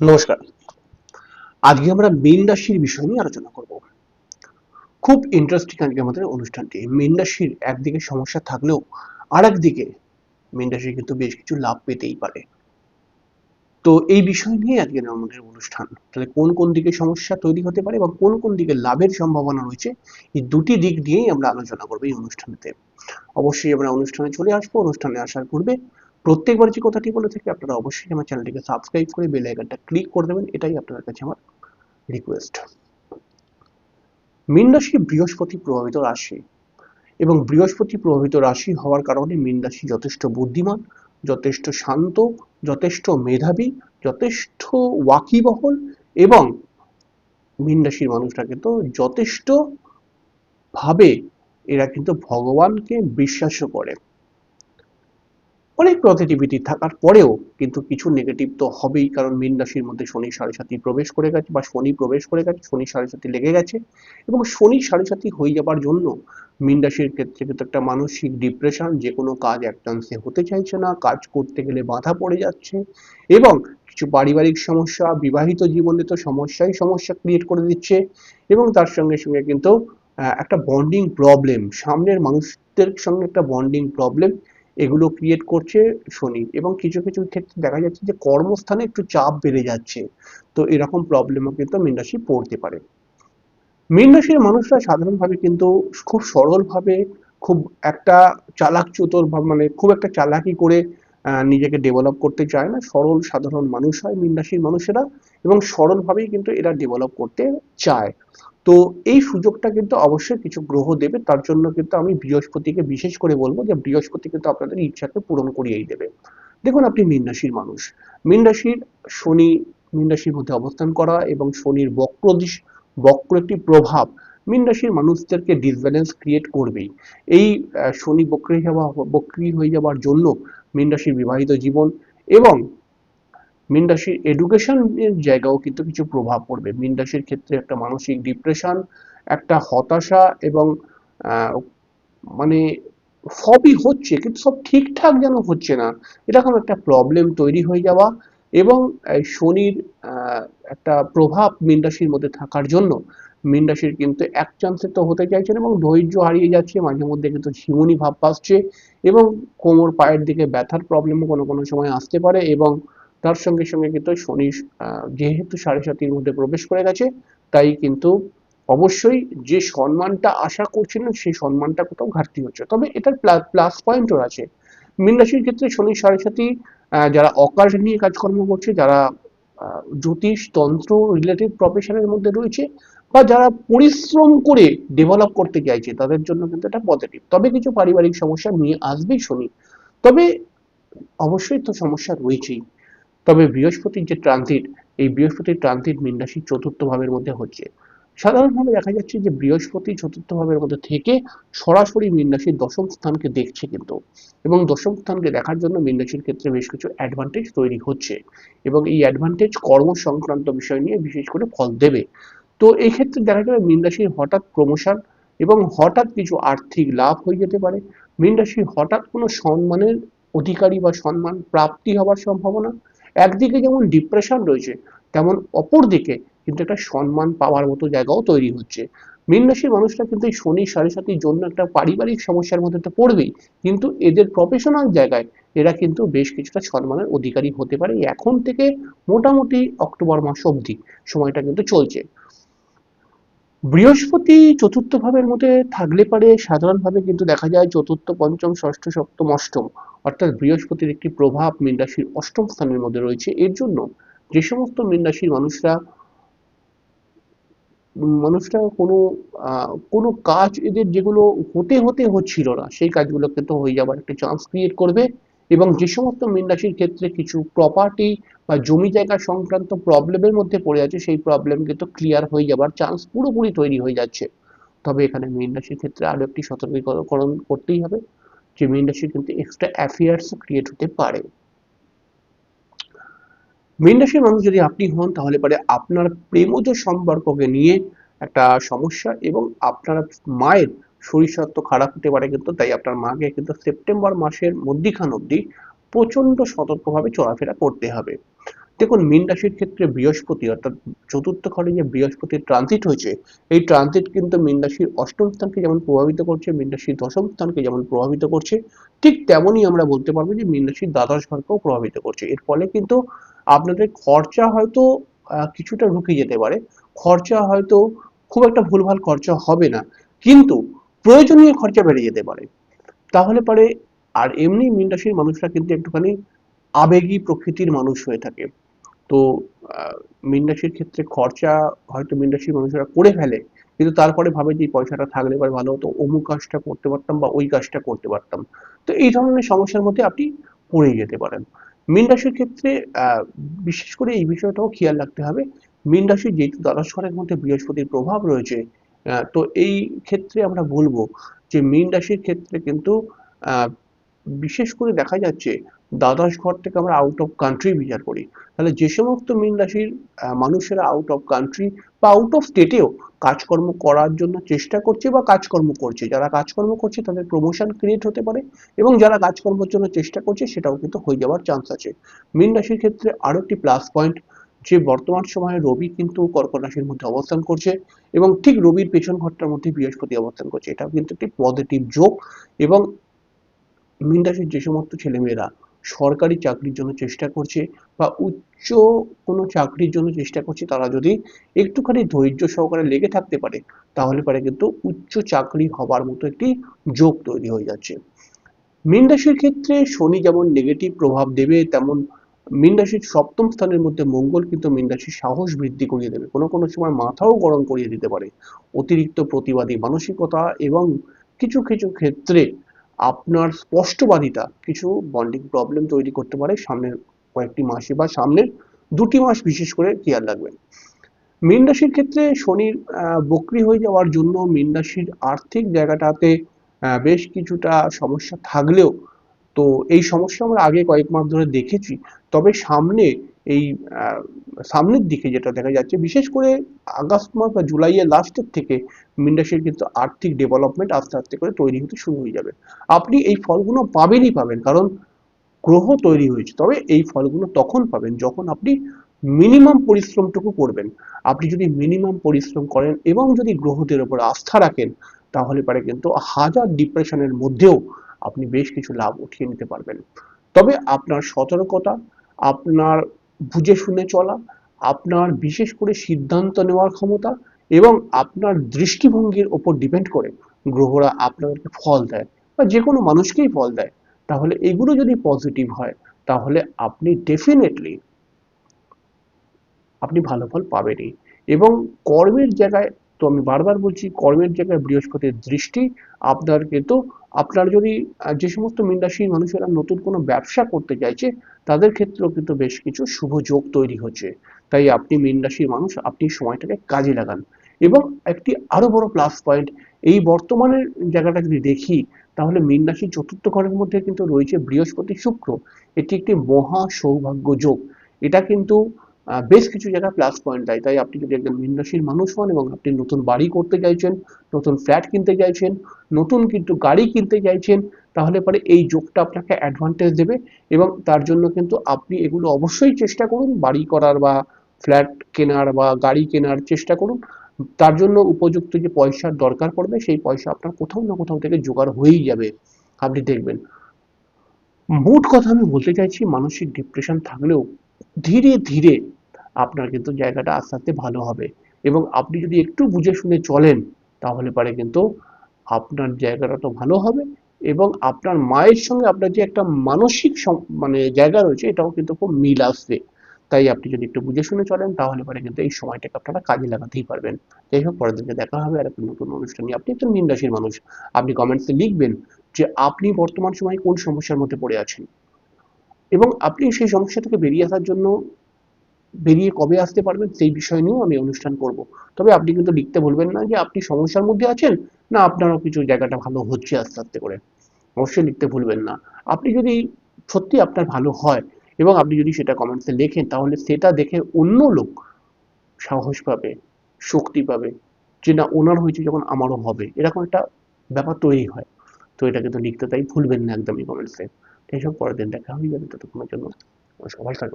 নমস্কার। আজকে আমরা মীন রাশির বিষয় নিয়ে আলোচনা করব। খুব ইন্টারেস্টিং আজকে আমাদের অনুষ্ঠানটি। মীন রাশির একদিকে সমস্যা থাকলেও আর একদিকে মীন রাশি কিন্তু বেশ কিছু লাভ পেতেই পারে। তো এই বিষয় নিয়ে আজকের আমাদের অনুষ্ঠান। তাহলে কোন কোন দিকে সমস্যা তৈরি হতে পারে এবং কোন কোন দিকে লাভের সম্ভাবনা রয়েছে, এই দুটি দিক নিয়েই আমরা আলোচনা করব এই অনুষ্ঠানেতে। অবশ্যই আমরা অনুষ্ঠানে চলে আসব। অনুষ্ঠানে আসার পূর্বে প্রত্যেকবার যে কথাটি বলে থাকি, আপনারা অবশ্যই আমার চ্যানেলটিকে সাবস্ক্রাইব করে বেল আইকনটা ক্লিক করে দেবেন। এটাই আপনাদের কাছে আমার রিকোয়েস্ট মীন রাশি বৃহস্পতি প্রভাবিত রাশি এবং বৃহস্পতি প্রভাবিত রাশি হওয়ার কারণে মীন রাশি যথেষ্ট বুদ্ধিমান, যথেষ্ট শান্ত, যথেষ্ট মেধাবী, যথেষ্ট ওয়াকিবহল এবং মীন রাশির মানুষরা কিন্তু যথেষ্ট ভাবে এরা কিন্তু ভগবানকে বিশ্বাসও করে। অনেক পজিটিভিটি থাকার পরেও কিন্তু কিছু নেগেটিভ তো হবেই, কারণ মীন রাশির মধ্যে শনি সাড়ে সাতি প্রবেশ করে গেছে বা শনি প্রবেশ করে গেছে, শনি সাড়ে সাতি লেগে গেছে এবং শনি সাড়ে সাতি হয়ে যাবার জন্য মীন রাশির ক্ষেত্রে কিন্তু একটা মানসিক ডিপ্রেশন যে কোনো কাজ এক চান্সে হতে চাইছে না, কাজ করতে গেলে বাধা পড়ে যাচ্ছে এবং কিছু পারিবারিক সমস্যা, বিবাহিত জীবনে তো সমস্যাই সমস্যা ক্রিয়েট করে দিচ্ছে এবং তার সঙ্গে সঙ্গে কিন্তু একটা বন্ডিং প্রবলেম সামনের মানুষদের সঙ্গে একটা বন্ডিং প্রবলেম এগুলো ক্রিয়েট করছে শনি এবং কিছু কিছু ক্ষেত্রে দেখা যাচ্ছে যে কর্মস্থানে একটু চাপ বেড়ে যাচ্ছে। তো এরকম প্রবলেমও কিন্তু মীন রাশি পড়তে পারে। মীন রাশির মানুষরা সাধারণভাবে কিন্তু খুব সরলভাবে, খুব একটা চালাক চতুর মানে খুব একটা চালাকি করে নিজেকে ডেভেলপ করতে চায় না। সরল, সাধারণ মানুষ হয় মীন রাশির মানুষেরা এবং সরলভাবেই কিন্তু এরা ডেভেলপ করতে চায়। তো এই সুযোগটা কিন্তু অবশ্যই কিছু গ্রহ দেবে। তার জন্য কিন্তু আমি বৃহস্পতিকে বিশেষ করে বলব যে, বৃহস্পতি কিন্তু আপনাদের ইচ্ছাকে পূরণ করিয়েই দেবে। দেখুন, আপনি মীন রাশির মানুষ। মীন রাশির শনি মীন রাশির মধ্যে অবস্থান করা এবং শনির বক্র বক্র একটি প্রভাব। মীন রাশির মানুষদেরকে ডিসব্যালেন্স ক্রিয়েট করবেই। এই শনি বক্রি যাওয়া বক্রি হয়ে যাওয়ার জন্য মীন রাশির বিবাহিত জীবন এবং মীন রাশির এডুকেশনের জায়গাও কিন্তু কিছু প্রভাব পড়বে। মীন রাশির ক্ষেত্রে একটা মানসিক ডিপ্রেশন একটা হতাশা এবং মানে সবই হচ্ছে কিন্তু সব ঠিকঠাক যেন হচ্ছে না। এরকম একটা প্রবলেম তৈরি হয়ে যাওয়া এবং শনির একটা প্রভাব মীন মধ্যে থাকার জন্য মীন কিন্তু এক চান্সে তো হতে চাইছে না এবং ধৈর্য হারিয়ে যাচ্ছে, মাঝে মধ্যে কিন্তু ঝিমুনি ভাব পাচ্ছে এবং কোমর পায়ের দিকে ব্যথার প্রবলেমও কোনো কোনো সময় আসতে পারে এবং তার সঙ্গে সঙ্গে কিন্তু শনি যেহেতু সাড়ে সাতির মধ্যে প্রবেশ করে গেছে, তাই কিন্তু অবশ্যই যে সম্মানটা আশা করছিলেন, সেই সম্মানটা কোথাও ঘাটতি হচ্ছে। তবে এটার প্লাস পয়েন্টও আছে। মীন রাশির ক্ষেত্রে শনি সাড়ে সাতি যারা অকাশ নিয়ে কাজকর্ম করছে, যারা জ্যোতিষ, তন্ত্র রিলেটেড প্রফেশনের মধ্যে রয়েছে, বা যারা পরিশ্রম করে ডেভেলপ করতে চাইছে, তাদের জন্য কিন্তু এটা পজিটিভ তবে কিছু পারিবারিক সমস্যা নিয়ে আসবেই শনি। তবে অবশ্যই তো সমস্যা রয়েছেই। তবে বৃহস্পতির যে ট্রানজিট এই বৃহস্পতির ট্রানজিট মীন রাশির চতুর্থ ভাবের মধ্যে হচ্ছে। সাধারণভাবে দেখা যাচ্ছে যে বৃহস্পতি চতুর্থ ভাবের মধ্যে থেকে সরাসরি মীন রাশির দশম স্থানকে দেখছে কিন্তু। এবং দশম স্থানকে দেখার জন্য মীন রাশির ক্ষেত্রে বেশ কিছু অ্যাডভান্টেজ তৈরি হচ্ছে। এবং এই অ্যাডভান্টেজ কর্ম সংক্রান্ত বিষয় নিয়ে বিশেষ করে ফল দেবে। তো এই ক্ষেত্রে দেখা যাবে মীন রাশির হঠাৎ প্রমোশন এবং হঠাৎ কিছু আর্থিক লাভ হয়ে যেতে পারে। মীন রাশির হঠাৎ কোনো সম্মানের অধিকারী বা সম্মান প্রাপ্তি হওয়ার সম্ভাবনা একদিকে যেমন ডিপ্রেশন রয়েছে, তেমন অপরদিকে কিন্তু একটা সম্মান পাওয়ার মতো জায়গাও তৈরি হচ্ছে। মীন রাশির মানুষরা কিন্তু এই শনি, সাড়ে সাতির জন্য একটা পারিবারিক সমস্যার মধ্যে তো পড়বেই, কিন্তু এদের প্রফেশনাল জায়গায় এরা কিন্তু বেশ কিছুটা সম্মানের অধিকারী হতে পারে। এখন থেকে মোটামুটি অক্টোবর মাস অবধি সময়টা কিন্তু চলছে। বৃহস্পতি চতুর্থ ভাবের মধ্যে থাকলে পারে সাধারণভাবে কিন্তু দেখা যায় চতুর্থ, পঞ্চম, ষষ্ঠ, সপ্তম, অষ্টম। অর্থাৎ বৃহস্পতির একটি প্রভাব মীন রাশির অষ্টম স্থানের মধ্যে রয়েছে। এর জন্য যে সমস্ত মীন রাশির মানুষরা মানুষরা কোনো কোনো কাজ এদের যেগুলো হতে হতে হচ্ছিল না, সেই কাজগুলো কিন্তু হয়ে যাবার একটা চান্স ক্রিয়েট করবে। এবং যে সমস্ত মীন রাশির ক্ষেত্রে কিছু প্রপার্টি বা জমি জায়গা সংক্রান্ত প্রবলেমের মধ্যে পড়ে আছে সেই প্রবলেম কিন্তু ক্লিয়ার হয়ে যাবার চান্স পুরোপুরি তৈরি হয়ে যাচ্ছে। তবে এখানে মীন রাশির ক্ষেত্রে আরও একটি সতর্কীকরণ করতেই হবে, যে মীন রাশির কিন্তু এক্সট্রা অ্যাফেয়ার্স ক্রিয়েট হতে পারে। মীন রাশির মানুষ যদি আপনি হন, তাহলে পরে আপনার প্রেমজ সম্পর্ককে নিয়ে একটা সমস্যা এবং আপনার মায়ের শরীর স্বাস্থ্য খারাপ হতে পারে কিন্তু, তাই আপনার মাকে কিন্তু সেপ্টেম্বর মাসের মধ্যিখান অবধি প্রচণ্ড সতর্কভাবে চলাফেরা করতে হবে। দেখুন, মীন রাশির ক্ষেত্রে বৃহস্পতি, অর্থাৎ চতুর্থ ঘরে যে বৃহস্পতির ট্রানজিট হয়েছে, এই ট্রানজিট কিন্তু মীন রাশির অষ্টম স্থানকে যেমন প্রভাবিত করছে, মীন রাশির দশম স্থানকে যেমন প্রভাবিত করছে, ঠিক তেমনই আমরা বলতে পারব যে মীন রাশির দ্বাদশ ঘরকেও প্রভাবিত করছে। এর ফলে কিন্তু আপনাদের খরচা হয়তো কিছুটা রুকে যেতে পারে। খরচা হয়তো খুব একটা ভুলভাল খরচা হবে না। কিন্তু প্রয়োজনীয় খরচা বেড়ে যেতে পারে। তাহলে পরে আর এমনি মীন রাশির মানুষরা কিন্তু একটুখানি আবেগী প্রকৃতির মানুষ হয়ে থাকে। তো মীন রাশির ক্ষেত্রে খরচা হয়তো মীন রাশির মানুষেরা করে ফেলে, কিন্তু তারপরে ভাবে যে পয়সাটা থাকলে এবার ভালো হতো, অমুক কাজটা করতে পারতাম বা ওই কাজটা করতে পারতাম। তো এই ধরনের সমস্যার মধ্যে আপনি পড়ে যেতে পারেন। মীন রাশির ক্ষেত্রে বিশেষ করে এই বিষয়টাও খেয়াল রাখতে হবে। মীন রাশির যেহেতু দ্বাদশ ঘরের মধ্যে বৃহস্পতির প্রভাব রয়েছে তো এই ক্ষেত্রে আমরা বলব যে মীন রাশির ক্ষেত্রে কিন্তু বিশেষ করে দেখা যাচ্ছে দ্বাদশ ঘর থেকে আমরা আউট অফ কান্ট্রি বিচার করি। তাহলে যে সমস্ত মীন রাশির মানুষেরা আউট অফ কান্ট্রি বা আউট অফ স্টেটেও কাজকর্ম করার জন্য চেষ্টা করছে বা কাজকর্ম করছে। যারা কাজকর্ম করছে তাদের প্রমোশন ক্রিয়েট হতে পারে এবং যারা কাজকর্মের জন্য চেষ্টা করছে সেটাও কিন্তু হয়ে যাওয়ার চান্স আছে। মীন রাশির ক্ষেত্রে আরও একটি প্লাস পয়েন্ট যে বর্তমান সময়ে রবি কিন্তু কর্কট রাশির মধ্যে অবস্থান করছে এবং ঠিক রবির পেছন ঘরটার মধ্যে বৃহস্পতি অবস্থান করছে। এটাও কিন্তু একটি পজিটিভ যোগ এবং মীন রাশির যে সমস্ত ছেলেমেয়েরা সরকারি চাকরির জন্য চেষ্টা করছে বা উচ্চ কোনো চাকরির জন্য চেষ্টা করছে, তারা যদি একটুখানি ধৈর্য সহকারে লেগে থাকতে পারে, তাহলে পারে কিন্তু উচ্চ চাকরি হবার মতো একটি যোগ তৈরি হয়ে যাচ্ছে। মীন রাশির ক্ষেত্রে শনি যেমন নেগেটিভ প্রভাব দেবে, তেমন মীন রাশির সপ্তম স্থানের মধ্যে মঙ্গল কিন্তু মীন রাশির সাহস বৃদ্ধি করিয়ে দেবে। কোনো কোনো সময় মাথাও গরম করিয়ে দিতে পারে। অতিরিক্ত প্রতিবাদী মানসিকতা এবং কিছু কিছু ক্ষেত্রে আপনার স্পষ্টবাদিতা, কিছু বন্ডিং প্রবলেম তৈরি করতে পারে সামনের কয়েকটি মাসে বা সামনের দুটি মাস বিশেষ করে খেয়াল রাখবেন। মীন রাশির ক্ষেত্রে শনির বক্রি হয়ে যাওয়ার জন্য মীন রাশির আর্থিক জায়গাটাতে বেশ কিছুটা সমস্যা থাকলেও তো এই সমস্যা আমরা আগে কয়েক মাস ধরে দেখেছি। তবে সামনে এই সামনের দিকে যেটা দেখা যাচ্ছে, বিশেষ করে আগস্ট মাস বা জুলাইয়ের লাস্টের থেকে মীন রাশির কিন্তু আর্থিক ডেভেলপমেন্ট আস্তে আস্তে করে তৈরি হতে শুরু হয়ে যাবে। আপনি এই ফলগুলো পাবেনই পাবেন, কারণ গ্রহ তৈরি হয়েছে। তবে এই ফলগুলো তখন পাবেন যখন আপনি মিনিমাম পরিশ্রমটুকু করবেন। আপনি যদি মিনিমাম পরিশ্রম করেন এবং যদি গ্রহদের উপর আস্থা রাখেন, তাহলে পারে কিন্তু হাজার ডিপ্রেশনের মধ্যেও আপনি বেশ কিছু লাভ উঠিয়ে নিতে পারবেন। তবে আপনার সতর্কতা, আপনার বুঝে শুনে চলা, আপনার বিশেষ করে সিদ্ধান্ত নেওয়ার ক্ষমতা এবং আপনার দৃষ্টিভঙ্গির ওপর ডিপেন্ড করে গ্রহরা আপনাদেরকে ফল দেয় বা যে কোনো মানুষকেই ফল দেয়। তাহলে এগুলো যদি পজিটিভ হয়, তাহলে আপনি ডেফিনেটলি আপনি ভালো ফল পাবেনই। এবং কর্মের জায়গায় তো আমি বারবার বলছি, কর্মের জায়গায় বৃহস্পতির দৃষ্টি আপনার কিন্তু আপনার যদি যে সমস্ত মীন রাশির মানুষেরা নতুন কোনো ব্যবসা করতে চাইছে, তাদের ক্ষেত্রেও কিন্তু বেশ কিছু শুভ যোগ তৈরি হচ্ছে। তাই আপনি মীন রাশির মানুষ, আপনি সময়টাকে কাজে লাগান। এবং একটি আরও বড় প্লাস পয়েন্ট এই বর্তমানের জায়গাটা যদি দেখি, তাহলে মীন রাশির চতুর্থ ঘরের মধ্যে কিন্তু রয়েছে বৃহস্পতি শুক্র। এটি একটি মহা সৌভাগ্য যোগ। এটা কিন্তু বেশ কিছু জায়গায় প্লাস পয়েন্ট দেয়। তাই আপনি যদি একজন রাশির মানুষ হন এবং আপনি নতুন বাড়ি করতে চাইছেন, নতুন ফ্ল্যাট কিনতে চাইছেন, নতুন কিন্তু গাড়ি কিনতে চাইছেন, তাহলে পরে এই যোগটা আপনাকে অ্যাডভান্টেজ দেবে এবং তার জন্য কিন্তু আপনি এগুলো অবশ্যই চেষ্টা করুন। বাড়ি করার বা ফ্ল্যাট কেনার বা গাড়ি কেনার চেষ্টা করুন। তার জন্য উপযুক্ত যে পয়সার দরকার পড়বে, সেই পয়সা আপনার কোথাও না কোথাও থেকে জোগাড় হয়েই যাবে। আপনি দেখবেন। মোট কথা আমি বলতে চাইছি, মানসিক ডিপ্রেশন থাকলেও ধীরে ধীরে আপনার কিন্তু জায়গাটা আস্তে আস্তে ভালো হবে। এবং আপনি যদি একটু বুঝে শুনে চলেন, তাহলে পারে কিন্তু আপনার জায়গাটা তো ভালো হবে এবং আপনার মায়ের সঙ্গে আপনার যে একটা মানসিক মানে জায়গা রয়েছে, এটাও কিন্তু খুব মিল আসবে তাই আপনি যদি একটু বুঝে শুনে চলেন, তাহলে পরে কিন্তু এই সময়টাকে আপনারা কাজে লাগাতেই পারবেন। যাই হোক, পরের দিনকে দেখা হবে আর একটা নতুন অনুষ্ঠান নিয়ে। আপনি একজন মীন রাশির মানুষ। আপনি কমেন্টসে লিখবেন যে, আপনি বর্তমান সময়ে কোন সমস্যার মধ্যে পড়ে আছেন? এবং আপনি সেই সমস্যা থেকে বেরিয়ে আসার জন্য বেরিয়ে কবে আসতে পারবেন সেই বিষয় নিয়েও আমি অনুষ্ঠান করব। তবে আপনি কিন্তু লিখতে ভুলবেন না যে আপনি সমস্যার মধ্যে আছেন না আপনারও কিছু জায়গাটা ভালো হচ্ছে আস্তে আস্তে করে। অবশ্যই লিখতে ভুলবেন না। আপনি যদি সত্যি আপনার ভালো হয় এবং আপনি যদি সেটা কমেন্টসে লেখেন, তাহলে সেটা দেখে অন্য লোক সাহস পাবে, শক্তি পাবে যে না, ওনার হয়েছে যখন আমারও হবে। এরকম একটা ব্যাপার তৈরি হয়। তো এটা কিন্তু লিখতে তাই ভুলবেন না একদমই কমেন্টসে এইসব পরের দিন দেখা হয়ে যাবে ততক্ষণের জন্য সবাই থাকবেন।